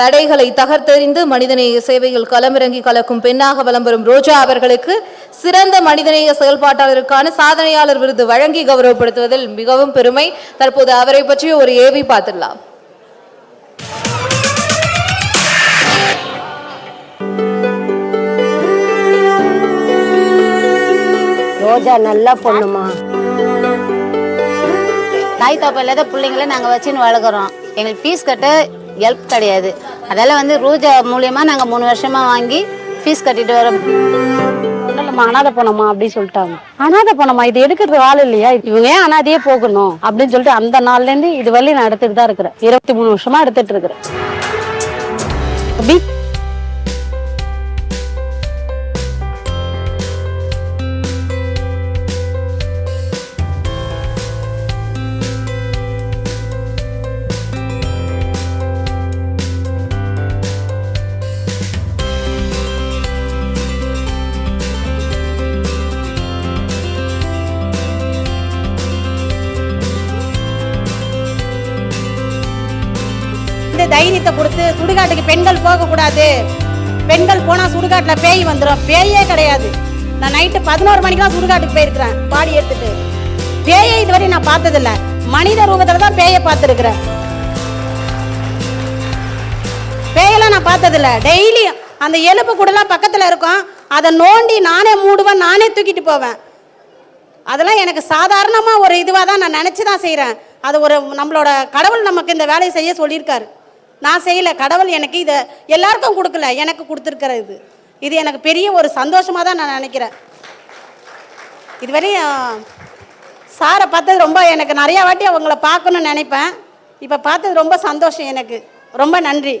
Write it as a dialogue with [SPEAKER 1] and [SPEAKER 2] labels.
[SPEAKER 1] தடைகளை தகர்த்தெறிந்து மனிதநேய சேவையில் களமிறங்கி கலக்கும் பெண்ணாக வலம் வரும் ரோஜா அவர்களுக்கு சிறந்த மனிதநேய செயல்பாட்டாளருக்கான சாதனையாளர் விருது வழங்கி கௌரவப்படுத்துவதில் மிகவும் பெருமை. தற்போது அவரை பற்றி ஒரு ஏவி பார்த்துடலாம்.
[SPEAKER 2] ரோஜா நல்ல பொண்ணுமா.
[SPEAKER 3] தாய் தோப்ப இல்லாத பிள்ளைங்கள நாங்கள் வச்சுன்னு வளர்க்குறோம். எங்களுக்கு ஃபீஸ் கட்ட ஹெல்ப் கிடையாது. அதெல்லாம் வந்து ரூஜா மூலியமா நாங்கள் மூணு வருஷமா வாங்கி ஃபீஸ் கட்டிட்டு வரோம்
[SPEAKER 2] நம்ம அனாதை அப்படின்னு சொல்லிட்டாங்க. அனாதை பணமா? இது எடுக்கிறது ஆள் இல்லையா? இவங்க ஏன் அனாதையே போகணும் அப்படின்னு சொல்லிட்டு அந்த நாள்ல இருந்து இது வரையும் நான் எடுத்துட்டு தான் இருக்கிறேன். இருபத்தி மூணு வருஷமா எடுத்துட்டு இருக்கிறேன்.
[SPEAKER 4] தைரியத்தை கொடுத்து சுடுகாட்டுக்கு பெண்கள் போகக்கூடாது. பெண்கள் போனால் சுடுகாட்டில் பேய் வந்துடும் பேயே கிடையாது. நான் நைட்டு பதினோரு மணிக்கெல்லாம் சுடுகாட்டுக்கு போயிருக்கிறேன். பாடி எடுத்துட்டு. பேயை இதுவரை நான் பார்த்ததில்ல. மனித ரூபத்தில் தான் பேயை பார்த்துருக்குறேன். பேயெல்லாம் நான் பார்த்ததில்ல. டெய்லியும் அந்த எலும்பு கூடலாம் பக்கத்தில் இருக்கும். அதை நோண்டி நானே மூடுவேன் நானே தூக்கிட்டு போவேன். அதெல்லாம் எனக்கு சாதாரணமாக ஒரு இதுவாக தான் நான் நினச்சி தான் செய்கிறேன் அது ஒரு நம்மளோட கடவுள் நமக்கு இந்த வேலையை செய்ய சொல்லியிருக்காரு. நான் செய்யலை. கடவுள் எனக்கு இதை எல்லாருக்கும் கொடுக்கல. எனக்கு கொடுத்துருக்குற இது. இது எனக்கு பெரிய ஒரு சந்தோஷமாக தான் நான் நினைக்கிறேன். இதுவரையும் சாரை பார்த்தது ரொம்ப எனக்கு நிறையா வாட்டி அவங்கள பார்க்கணும்னு நினைப்பேன். இப்போ பார்த்தது ரொம்ப சந்தோஷம் எனக்கு. ரொம்ப நன்றி.